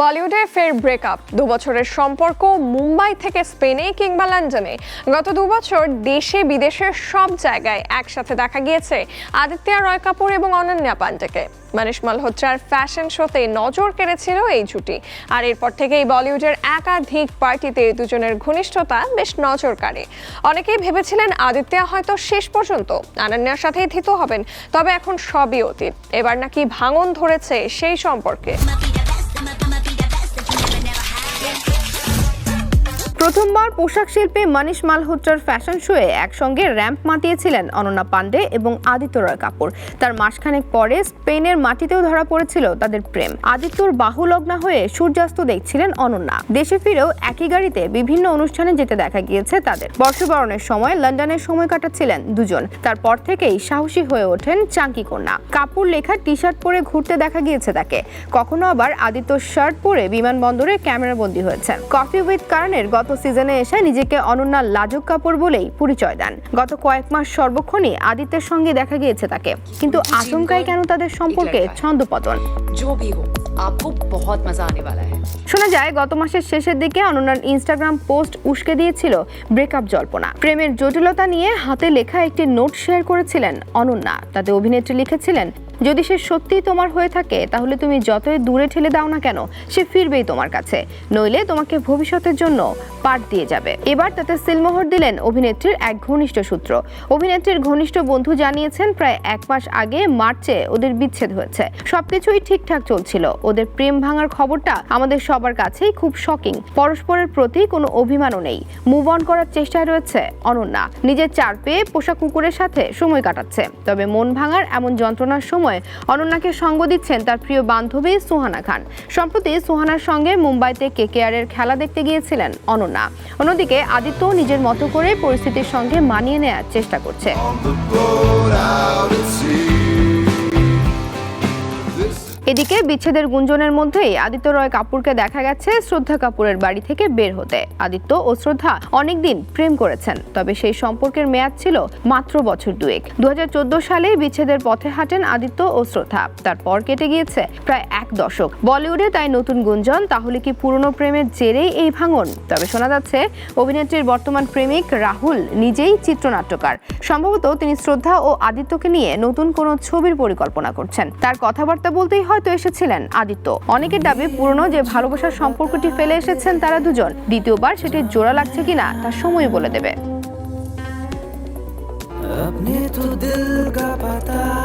বলিউডে ফের ব্রেকআপ। দু বছরের সম্পর্ক মুম্বাই থেকে স্পেনে কিংবা লন্ডনে। গত দু বছর দেশে বিদেশে সব জায়গায় একসাথে দেখা গিয়েছে আদিত্য রয় কাপুর এবং অনন্যা পান্ডেকে। মানিশ মালহোত্রার ফ্যাশন শোতে নজর কেড়েছিল এই জুটি। আর এরপর থেকেই বলিউডের একাধিক পার্টিতে দুজনের ঘনিষ্ঠতা বেশ নজর কাড়ে। অনেকেই ভেবেছিলেন আদিত্য হয়তো শেষ পর্যন্ত। অনন্যার সাথেই থিত হবেন। তবে এখন সবই অতীত। এবার নাকি ভাঙন ধরেছে সেই সম্পর্কে। I'ma, I'ma be the best that you never, never hide. প্রথমবার পোশাক শিল্পী মানিশ মালহোত্রার ফ্যাশন শোয়ে একসঙ্গে র্যাম্প মাতিয়েছিলেন অনন্যা পান্ডে এবং আদিত্য রয় কাপুর। তার মাসখানেক পরে স্পেনের মাটিতেও ধরা পড়েছিল তাদের প্রেম। আদিত্যর বাহু লগ্না হয়ে সূর্যাস্ত দেখছিলেন অনন্যা। দেশে ফিরেও একই গাড়িতে বিভিন্ন অনুষ্ঠানে যেতে দেখা গিয়েছে তাদের। বর্ষবরণের সময় লন্ডনের সময় কাটাচ্ছিলেন দুজন। তারপর থেকেই সাহসী হয়ে ওঠেন চাঙ্কি কন্যা। কাপুর লেখা টি শার্ট পরে ঘুরতে দেখা গিয়েছে তাকে। কখনো আবার আদিত্য শার্ট পরে বিমানবন্দরে ক্যামেরা বন্দী হয়েছেন। কফি উইথ কারণের গত সিজনে এসে নিজেকে অনন্যা লাজুক কাপড় বলেই পরিচয় দেন। গত কয়েক মাস সর্বক্ষণই আদিত্যের সঙ্গে দেখা গিয়েছে তাকে। কিন্তু আশঙ্কায় কেন তাদের সম্পর্কে ছন্দপতন? শোনা যায় গত মাসের শেষের দিকে অনন্যার ইনস্টাগ্রাম পোস্ট উস্কে দিয়েছিল ব্রেকআপ জল্পনা। প্রেমের জটিলতা নিয়ে হাতে লেখা একটি নোট শেয়ার করেছিলেন অনন্যা। তাতে অভিনেত্রী লিখেছিলেন যদি সে সত্যিই তোমার হয়ে থাকে, তাহলে তুমি যতই দূরে ঠেলে দাও না কেন, সে ফিরবেই তোমার কাছে। নইলে তোমাকে ভবিষ্যতের জন্য পাঠ দিয়ে যাবে। এবার তাতে সিলমোহর দিলেন অভিনেত্রীর এক ঘনিষ্ঠ সূত্র। অভিনেত্রীর ঘনিষ্ঠ বন্ধু জানিয়েছেন, প্রায় এক মাস আগে মার্চে ওদের বিচ্ছেদ হয়েছে। সবকিছুই ঠিকঠাক চলছিল। ওদের প্রেম ভাঙার খবরটা আমাদের সবার কাছেই খুব শকিং পরস্পরের প্রতি কোনো অভিমানও নেই। মুভ অন করার চেষ্টায় রয়েছে অনন্যা। নিজের চার পেয়ে পোষা কুকুরের সাথে সময় কাটাচ্ছে। তবে মন ভাঙার এমন যন্ত্রণার সময় অনন্যাকে সঙ্গ দিচ্ছেন তার প্রিয় বান্ধবী সুহানা খান। সম্প্রতি সুহানার সঙ্গে মুম্বাইতে কেকেআরের খেলা দেখতে গিয়েছিলেন অনন্যা। অন্যদিকে আদিত্য নিজের মতো করে পরিস্থিতির সঙ্গে মানিয়ে নেয়ার চেষ্টা করছে। এদিকে বিচ্ছেদের গুঞ্জনের মধ্যেই আদিত্য রয় কাপুরকে দেখা গেছে শ্রদ্ধা কাপুরের বাড়ি থেকে বের হতে। আদিত্য ও শ্রদ্ধা অনেকদিন প্রেম করেছেন, তবে সেই সম্পর্কের মেয়াদ ছিল মাত্র বছর দুয়েক। দু সালে বিচ্ছেদের পথে হাঁটেন আদিত্য ও শ্রদ্ধা। তারপর কেটে গিয়েছে প্রায় এক দশক। বলিউডে তাই নতুন গুঞ্জন, তাহলে কি পুরনো প্রেমের জেরেই এই ভাঙন? তবে শোনা যাচ্ছে, অভিনেত্রীর বর্তমান প্রেমিক রাহুল নিজেই চিত্রনাট্যকার। সম্ভবত তিনি শ্রদ্ধা ও আদিত্যকে নিয়ে নতুন কোনো ছবির পরিকল্পনা করছেন। তার কথাবার্তা বলতেই হয়তো এসেছিলেন আদিত্য অনেকের দাবি পুরনো যে ভালোবাসার সম্পর্কটি ফেলে এসেছেন তারা দুজন দ্বিতীয়বার সেটি জোড়া লাগছে কিনা তা সময় বলে দেবে अपने तो दिल का पता दे जहाँ